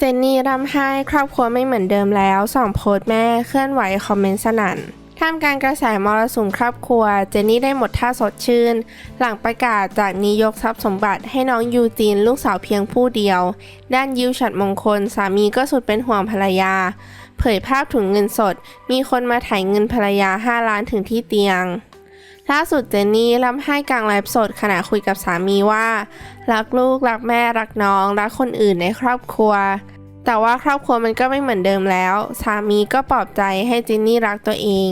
เจนนี่ร่ำไห้ครอบครัวไม่เหมือนเดิมแล้วสองโพสต์แม่เคลื่อนไหวคอมเมนต์สนั่นท่ามกลางกระแสมรสุมครอบครัว เจนนี่ได้หมดท่าสดชื่น หลังประกาศจากนี้ยกทรัพย์สมบัติให้น้องยูจีนลูกสาวเพียงผู้เดียว ด้านยิวฉัดมงคลสามีก็สุดเป็นห่วงภรรยา เผยภาพถุงเงินสด มีคนมาถ่ายเงินภรรยา 5 ล้านถึงที่เตียงล่าสุดเจนนี่ร่ำไห้กลางไลฟ์สดขณะคุยกับสามีว่า รักลูกรักแม่รักน้อง รักคนอื่นในครอบครัว แต่ว่าครอบครัวมันก็ไม่เหมือนเดิมแล้ว สามีก็ปลอบใจให้เจนนี่รักตัวเอง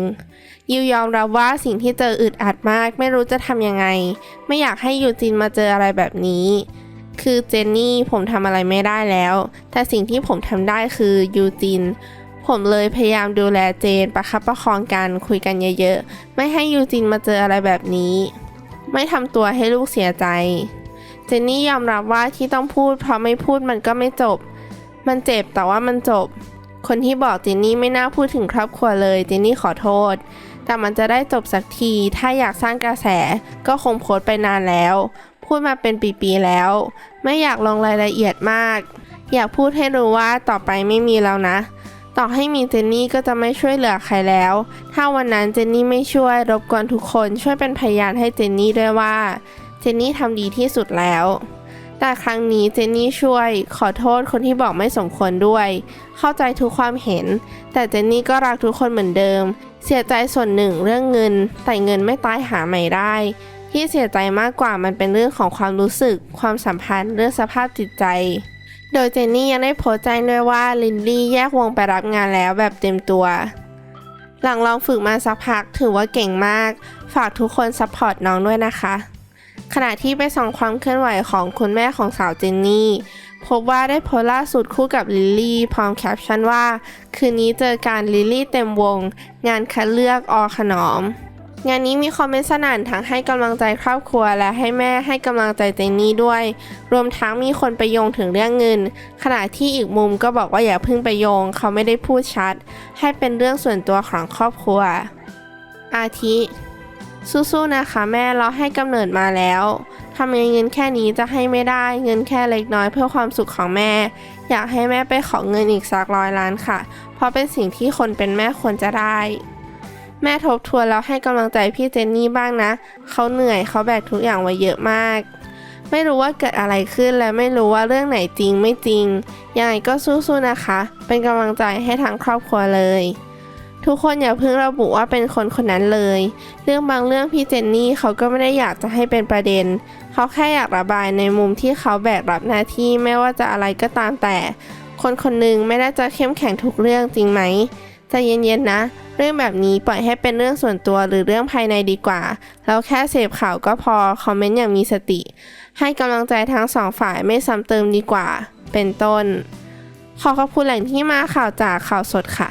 ยิวยอมรับว่าสิ่งที่เจออึดอัดมาก ไม่รู้จะทำยังไง ไม่อยากให้ยูจินมาเจออะไรแบบนี้ คือเจนนี่ผมทำอะไรไม่ได้แล้ว แต่สิ่งที่ผมทำได้คือยูจิน ผมเลยพยายามดูแลเจนประคับประคองกันคุยกันเยอะๆ ไม่ให้ยูจินมาเจออะไรแบบนี้ ไม่ทำตัวให้ลูกเสียใจ เจนนี่ยอมรับว่าที่ต้องพูดเพราะไม่พูดมันก็ไม่จบ มันเจ็บแต่ว่ามันจบ คนที่บอกเจนนี่ไม่น่าพูดถึงครอบครัวเลยเจนนี่ขอโทษ แต่มันจะได้จบสักที ถ้าอยากสร้างกระแส ก็คงโพสไปนานแล้ว พูดมาเป็นปีๆแล้ว ไม่อยากลงรายละเอียดมาก อยากพูดให้รู้ว่าต่อไปไม่มีแล้วนะ ต่อให้มีเจนนี่ก็จะไม่ช่วยเหลือใครแล้ว ถ้าวันนั้นเจนนี่ไม่ช่วยรบกวนทุกคนช่วยเป็นพยานให้เจนนี่ด้วยว่า เจนนี่ทำดีที่สุดแล้ว แต่ครั้งนี้เจนนี่ช่วยขอโทษคนที่บอกไม่สมควรด้วย เข้าใจทุกความเห็น แต่เจนนี่ก็รักทุกคนเหมือนเดิม เสียใจส่วนหนึ่งเรื่องเงิน แต่เงินไม่ตายหาใหม่ได้ ที่เสียใจมากกว่ามันเป็นเรื่องของความรู้สึก ความสัมพันธ์เรื่องสภาพจิตใจ โดยเจนนี่ยังได้โพสต์แจ้งด้วยว่าลินลี่แยกวงไปรับงานแล้วแบบเต็มตัว หลังลองฝึกมาสักพักถือว่าเก่งมาก ฝากทุกคนซัพพอร์ตน้องด้วยนะคะ ขณะที่ไปส่องความเคลื่อนไหวของคุณแม่ของสาวเจนนี่ พบว่าได้โพสล่าสุดคู่กับลิลลี่พร้อมแคปชั่นว่า คืนนี้เจอการลิลลี่เต็มวง งานคัดเลือกอขนอม งานนี้มีคอมเมนต์สนั่นทั้งให้กำลังใจครอบครัวและให้แม่ให้กำลังใจเจนนี่ด้วย รวมทั้งมีคนไปโยงถึงเรื่องเงิน ขณะที่อีกมุมก็บอกว่าอย่าเพิ่งไปโยง เขาไม่ได้พูดชัด ให้เป็นเรื่องส่วนตัวของครอบครัว อาทิ สู้ๆนะคะ แม่เราให้กำเนิดมาแล้วทำไงเงินแค่นี้จะให้ไม่ได้เงินแค่เล็กน้อยเพื่อความสุขของแม่ อยากให้แม่ไปขอเงินอีกสักร้อยล้านค่ะ เพราะเป็นสิ่งที่คนเป็นแม่ควรจะได้ แม่ทบทวนแล้วให้กำลังใจพี่เจนนี่บ้างนะ เขาเหนื่อยเขาแบกทุกอย่างไว้เยอะมาก ไม่รู้ว่าเกิดอะไรขึ้นและไม่รู้ว่าเรื่องไหนจริงไม่จริงยังไงก็สู้ๆนะคะ เป็นกำลังใจให้ทั้งครอบครัวเลย ทุกคนอย่าเพิ่งระบุว่าเป็นคนคนนั้นเลย เรื่องบางเรื่องพี่เจนนี่เขาก็ไม่ได้อยากจะให้เป็นประเด็น เขาแค่อยากระบายในมุมที่เขาแบกรับหน้าที่ไม่ว่าจะอะไรก็ตามแต่ คนคนหนึ่งไม่ได้จะเข้มแข็งทุกเรื่องจริงไหมใจเย็นๆนะ เรื่องแบบนี้ปล่อยให้เป็นเรื่องส่วนตัวหรือเรื่องภายในดีกว่าแล้วแค่เสพข่าวก็พอคอมเมนต์อย่างมีสติ ให้กำลังใจทั้งสองฝ่ายไม่ซ้ำเติมดีกว่า เป็นต้น ขอขอบคุณแหล่งที่มาข่าวจากข่าวสดค่ะ